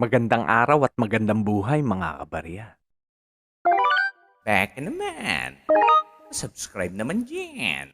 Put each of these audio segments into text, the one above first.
Magandang araw at magandang buhay mga kabarya. Back naman. Subscribe naman dyan.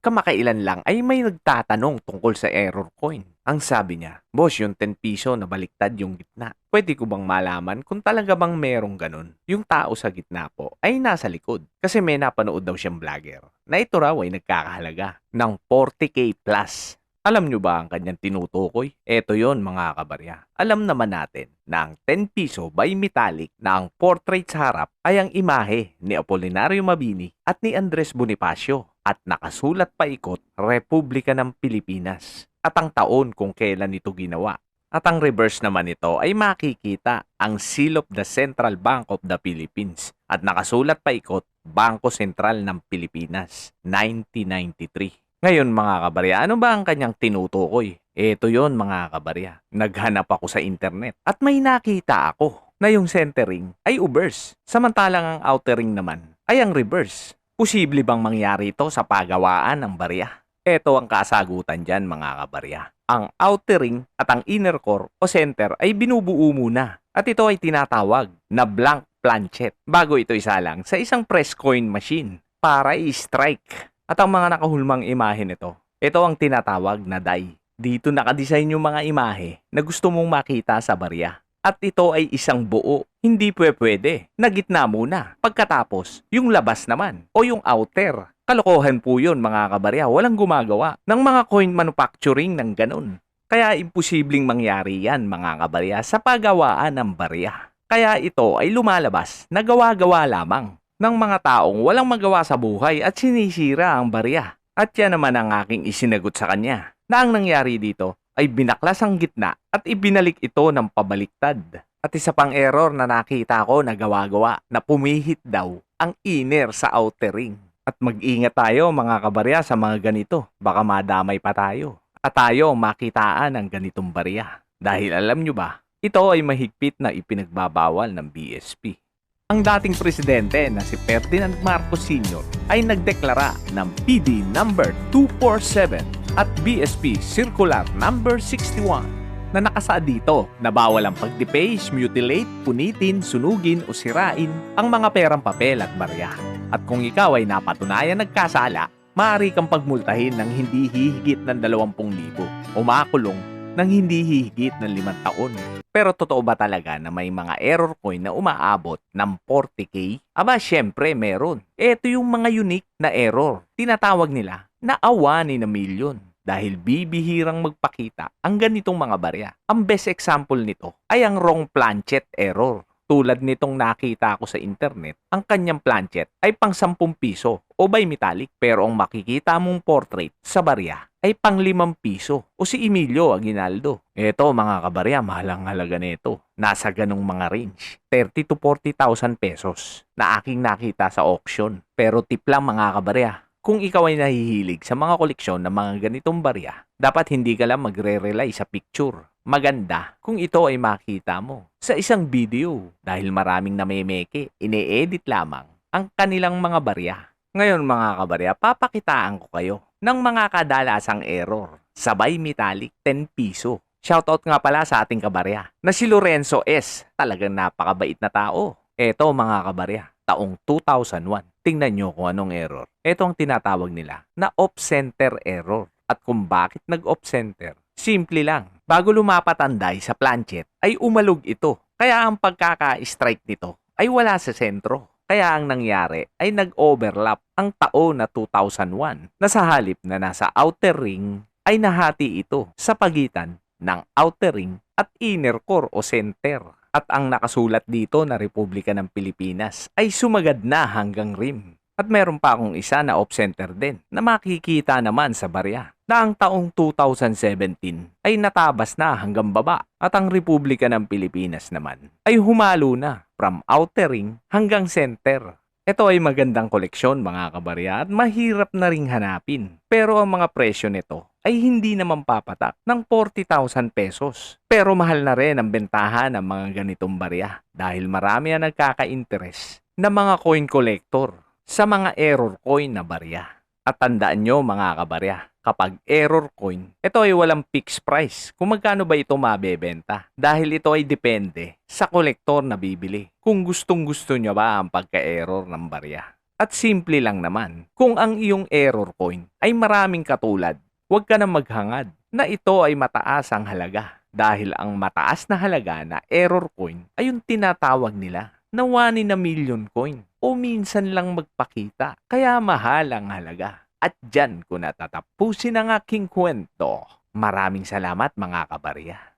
Kamakailan lang ay may nagtatanong tungkol sa error coin. Ang sabi niya, Boss, yung 10 piso na baliktad yung gitna. Pwede ko bang malaman kung talaga bang merong ganun? Yung tao sa gitna po ay nasa likod. Kasi may napanood daw siyang vlogger na ito raw ay nagkakahalaga ng 40k plus. Alam nyo ba ang kanyang tinutukoy? Ito yon mga kabarya. Alam naman natin na ang 10 piso by metallic na ang portrait sa harap ay ang imahe ni Apolinario Mabini at ni Andres Bonifacio at nakasulat pa ikot Republika ng Pilipinas at ang taon kung kailan ito ginawa. At ang reverse naman nito ay makikita ang seal of the Central Bank of the Philippines at nakasulat pa ikot Bangko Sentral ng Pilipinas 1993. Ngayon mga kabarya, ano ba ang kanyang tinutukoy? Ito yon mga kabarya. Naghanap ako sa internet at may nakita ako na yung centering ay ubers. Samantalang ang outering naman ay ang reverse. Posible bang mangyari ito sa pagawaan ng barya? Ito ang kasagutan dyan mga kabarya. Ang outer ring at ang inner core o center ay binubuo muna at ito ay tinatawag na blank planchet bago ito isalang sa isang press coin machine para i-strike. At ang mga nakahulmang imahe nito, ito ang tinatawag na die. Dito nakadesign yung mga imahe na gusto mong makita sa barya. At ito ay isang buo. Hindi pwe pwede. Na muna. Pagkatapos, yung labas naman o yung outer. Kalokohan po yun mga kabarya. Walang gumagawa ng mga coin manufacturing ng ganun. Kaya imposibleng mangyari yan mga kabarya sa paggawaan ng barya. Kaya ito ay lumalabas na gawa-gawa lamang ng mga taong walang magawa sa buhay at sinisira ang barya. At yan naman ang aking isinagot sa kanya na ang nangyari dito ay binaklas ang gitna at ibinalik ito ng pabaliktad. At isa pang error na nakita ko na gawa-gawa na pumihit daw ang inner sa outer ring. At mag-ingat tayo mga kabarya sa mga ganito. Baka madamay pa tayo. At tayo makitaan ng ganitong barya. Dahil alam nyo ba, ito ay mahigpit na ipinagbabawal ng BSP. Ang dating presidente na si Ferdinand Marcos Sr. ay nagdeklara ng PD number 247 at BSP Circular number 61 na nakasaad dito na bawal ang pag-deface, mutilate, punitin, sunugin o sirain ang mga perang papel at barya. At kung ikaw ay napatunayan nagkasala, maaari kang pagmultahin ng hindi hihigit ng 20,000 o makulong ng hindi hihigit ng 5 taon. Pero totoo ba talaga na may mga error coin na umaabot ng 40k? Aba, syempre meron. Ito yung mga unique na error. Tinatawag nila na awani na milyon dahil bibihirang magpakita ang ganitong mga barya. Ang best example nito ay ang wrong planchet error. Tulad nitong nakita ko sa internet, ang kanyang planchet ay pang 10 piso o by metallic pero ang makikita mong portrait sa barya ay pang 5 piso o si Emilio Aguinaldo. Ito mga kabarya, mahalang halaga nito. Nasa ganong mga range. 30 to 40,000 pesos na aking nakita sa auction. Pero tip lang mga kabarya, kung ikaw ay nahihilig sa mga koleksyon ng mga ganitong barya, dapat hindi ka lang magre-rely sa picture. Maganda kung ito ay makita mo sa isang video dahil maraming namemeke, ine-edit lamang ang kanilang mga barya. Ngayon mga kabarya, papakitaan ko kayo ng mga kadalasang error. Sabay metallic 10 piso. Shoutout nga pala sa ating kabarya na si Lorenzo S. Talagang napakabait na tao. Eto mga kabarya, taong 2001. Tingnan nyo kung anong error. Ito ang tinatawag nila na off-center error. At kung bakit nag-off-center, simple lang. Bago lumapat ang die sa planchet, ay umalog ito. Kaya ang pagkaka-strike nito ay wala sa sentro. Kaya ang nangyari ay nag-overlap ang taon na 2001 na sa halip na nasa outer ring ay nahati ito sa pagitan ng outer ring at inner core o center. At ang nakasulat dito na Republika ng Pilipinas ay sumagad na hanggang rim. At meron pa akong isa na off-center din na makikita naman sa barya na ang taong 2017 ay natabas na hanggang baba at ang Republika ng Pilipinas naman ay humalo na from outer ring hanggang center. Ito ay magandang koleksyon mga kabarya at mahirap na ring hanapin. Pero ang mga presyo nito ay hindi naman papatak ng 40,000 pesos. Pero mahal na rin ang bentahan ng mga ganitong barya dahil marami ang nagkaka-interest na mga coin collector sa mga error coin na barya. At tandaan nyo mga kabarya, kapag error coin, ito ay walang fixed price kung magkano ba ito mabebenta. Dahil ito ay depende sa kolektor na bibili. Kung gustong gusto nyo ba ang pagka-error ng barya. At simple lang naman, kung ang iyong error coin ay maraming katulad, huwag ka na maghangad na ito ay mataas ang halaga. Dahil ang mataas na halaga na error coin ay yung tinatawag nila na 1 in a million coin o minsan lang magpakita. Kaya mahal ang halaga. At dyan ko natatapusin ang aking kwento. Maraming salamat mga kabarya.